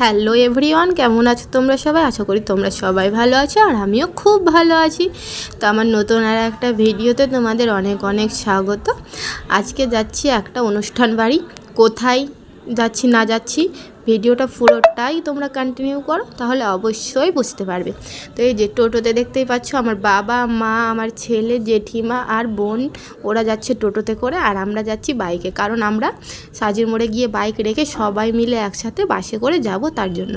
Hello everyone, কেমন আছো তোমরা সবাই? আশা করি তোমরা সবাই ভালো আছো আর আমিও খুব ভালো আছি। তো আমার নতুন আর একটা ভিডিওতে তোমাদের অনেক অনেক স্বাগত। আজকে যাচ্ছি একটা অনুষ্ঠান বাড়ি। কোথায় যাচ্ছি না যাচ্ছি ভিডিওটা পুরোটাই তোমরা কন্টিনিউ করো, তাহলে অবশ্যই বুঝতে পারবে। তো এই যে টোটোতে দেখতেই পাচ্ছ, আমার বাবা, মা, আমার ছেলে, জেঠিমা আর বোন, ওরা যাচ্ছে টোটোতে করে আর আমরা যাচ্ছি বাইকে কারণ আমরা সাজির মোড়ে গিয়ে বাইক রেখে সবাই মিলে একসাথে বাসে করে যাব তার জন্য।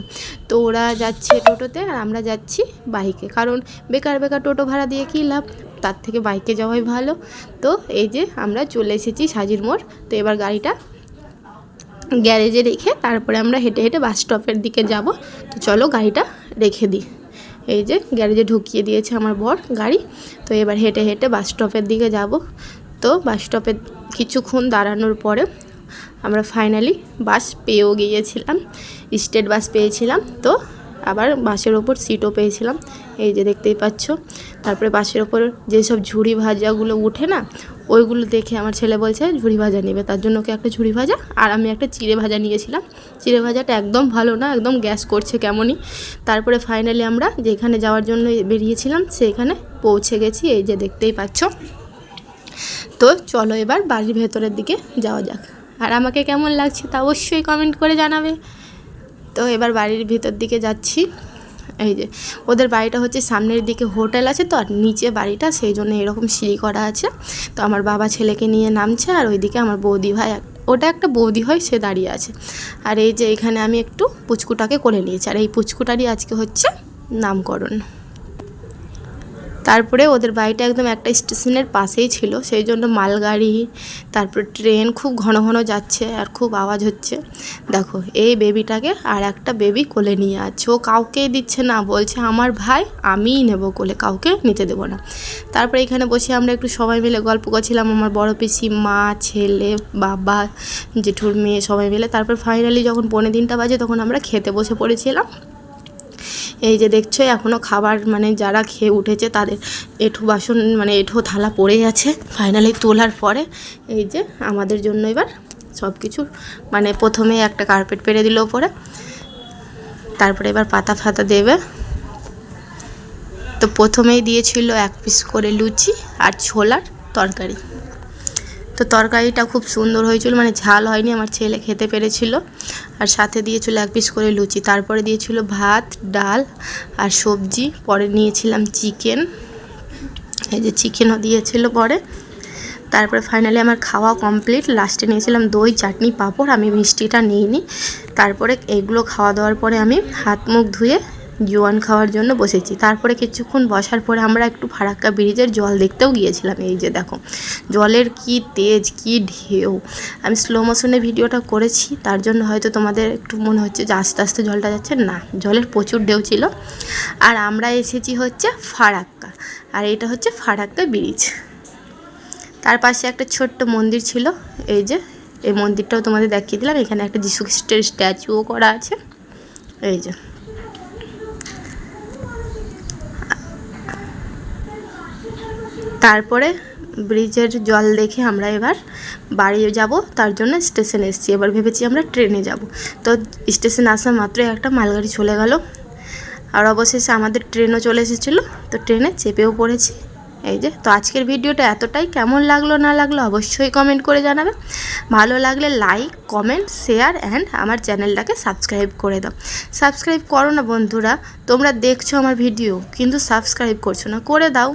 তো ওরা যাচ্ছে টোটোতে আর আমরা যাচ্ছি বাইকে কারণ বেকার বেকার টোটো ভাড়া দিয়ে কী লাভ? তার থেকে বাইকে যাওয়াই ভালো। তো এই যে আমরা চলে এসেছি সাজির মোড়। তো এবার গাড়িটা গ্যারেজে রেখে তারপরে আমরা হেঁটে হেঁটে বাস স্টপের দিকে যাব। তো চলো গাড়িটা রেখে দিই। এই যে গ্যারেজে ঢুকিয়ে দিয়েছে আমার বর গাড়ি। তো এবার হেঁটে হেঁটে বাস স্টপের দিকে যাব। তো বাস স্টপে কিছুক্ষণ দাঁড়ানোর পরে আমরা ফাইনালি বাস পেয়েও গিয়েছিলাম। স্টেট বাস পেয়েছিলাম। তো আবার বাসের ওপর সিটও পেয়েছিলাম। এই যে দেখতেই পাচ্ছ। তারপরে বাসের ওপর যেসব ঝুড়ি ভাজাগুলো উঠে না ওইগুলো দেখে আমার ছেলে বলছে, ঝুড়ি ভাজা নেবে। তার জন্য ওকে একটা ঝুড়ি ভাজা আর আমি একটা চিড়ে ভাজা নিয়েছিলাম। চিড়ে ভাজাটা একদম ভালো না, একদম গ্যাস করছে কেমনই। তারপরে ফাইনালি আমরা যেখানে যাওয়ার জন্য বেরিয়েছিলাম, সেখানে পৌঁছে গেছি। এই যে দেখতেই পাচ্ছ। তো চলো এবার বাড়ির ভেতরের দিকে যাওয়া যাক। আর আমাকে কেমন লাগছে তা অবশ্যই কমেন্ট করে জানাবে। তো এবার বাড়ির ভিতর দিকে যাচ্ছি। এই যে, ওদের বাড়িটা হচ্ছে সামনের দিকে হোটেল আছে তো, আর নিচে বাড়িটা, সেই জন্য এরকম সিঁড়ি করা আছে। তো আমার বাবা ছেলেকে নিয়ে নামছে, আর ওইদিকে আমার বৌদি ভাই, ওটা একটা বৌদি হয়, সে দাঁড়িয়ে আছে। আর এই যে এখানে আমি একটু পুচকুটাকে করে নিয়েছি, আর এই পুচকুটারই আজকে হচ্ছে নামকরণ। তারপরে ওদের বাড়িটা একদম একটা স্টেশনের পাশেই ছিল, সেই জন্য মালগাড়ি, তারপর ট্রেন খুব ঘন ঘন যাচ্ছে আর খুব আওয়াজ হচ্ছে। দেখো, এই বেবিটাকে আর একটা বেবি কোলে নিয়ে আছে। ও কাউকেই দিচ্ছে না, বলছে আমার ভাই, আমিই নেব কোলে, কাউকে নিতে দেবো না। তারপরে এখানে বসে আমরা একটু সবাই মিলে গল্প করছিলাম, আমার বড় পিসি, মা, ছেলে, বাবা, জেঠুর মেয়ে সবাই মিলে। তারপর ফাইনালি যখন পনেরো দিনটা বাজে, তখন আমরা খেতে বসে পড়েছিলাম। এই যে দেখছ এখনও খাবার মানে যারা খেয়ে উঠেছে তাদের এঁঠো বাসন মানে এঁঠো থালা পড়ে আছে ফাইনালি তোলার পরে এই যে আমাদের জন্য এবার সব কিছু মানে প্রথমে একটা কার্পেট পেরে দিল ওপরে তারপরে এবার পাতা ফাতা দেবে। তো প্রথমেই দিয়েছিল এক পিস করে লুচি আর ছোলার তরকারি। তো তরকারিটা খুব সুন্দর হয়েছিল মানে ঝাল হয়নি, আমার ছেলে খেতে পেরেছিল। আর সাথে দিয়েছিল এক পিস করে লুচি, তারপরে দিয়েছিল ভাত, ডাল আর সবজি। পরে নিয়েছিলাম চিকেন, এই যে চিকেনও দিয়েছিল পরে। তারপরে ফাইনালি আমার খাওয়া কমপ্লিট লাস্টে নিয়েছিলাম দই, চাটনি, পাঁপড়, আমি মিষ্টিটা নিইনি। তারপরে এগুলো খাওয়া দাওয়ার পরে আমি হাত মুখ ধুয়ে জোয়ান খাওয়ার জন্য বসেছি। তারপরে কিছুক্ষণ বসার পরে আমরা একটু ফারাক্কা ব্রিজের জল দেখতেও গিয়েছিলাম। এই যে দেখো, জলের কি তেজ, কি ঢেউ। আমি স্লো মোশনে ভিডিওটা করেছি, তার জন্য হয়তো তোমাদের একটু মনে হচ্ছে যে আস্তে আস্তে জলটা যাচ্ছে। না, জলের প্রচুর ঢেউ ছিল। আর আমরা এসেছি হচ্ছে ফারাক্কা, আর এটা হচ্ছে ফারাক্কা ব্রিজ। তার পাশে একটা ছোট্ট মন্দির ছিল। এই যে, এই মন্দিরটাও তোমাদের দেখিয়ে দিলাম। এখানে একটা যীশু খ্রিস্টের স্ট্যাচুও করা আছে। এই যে তারপরে ব্রিজের জল দেখে আমরা এবার বাড়ি যাব, তার জন্য স্টেশনে এসেছি। এবার ভেবেছি আমরা ট্রেনে যাব। তো স্টেশন আসা মাত্রই একটা মালগাড়ি চলে গেল। আর অবশেষে আমাদের ট্রেনও চলে এসেছিল। তো ট্রেনে চেপেও পড়েছি। এই যে, তো আজকের ভিডিওটা এতটাই। কেমন লাগল, না লাগল অবশ্যই কমেন্ট করে জানাবে। ভালো লাগলে লাইক কমেন্ট শেয়ার অ্যান্ড আমার চ্যানেলটাকে সাবস্ক্রাইব করে দাও। সাবস্ক্রাইব করো না বন্ধুরা, তোমরা দেখছ আমার ভিডিও কিন্তু সাবস্ক্রাইব করছ না। করে দাও।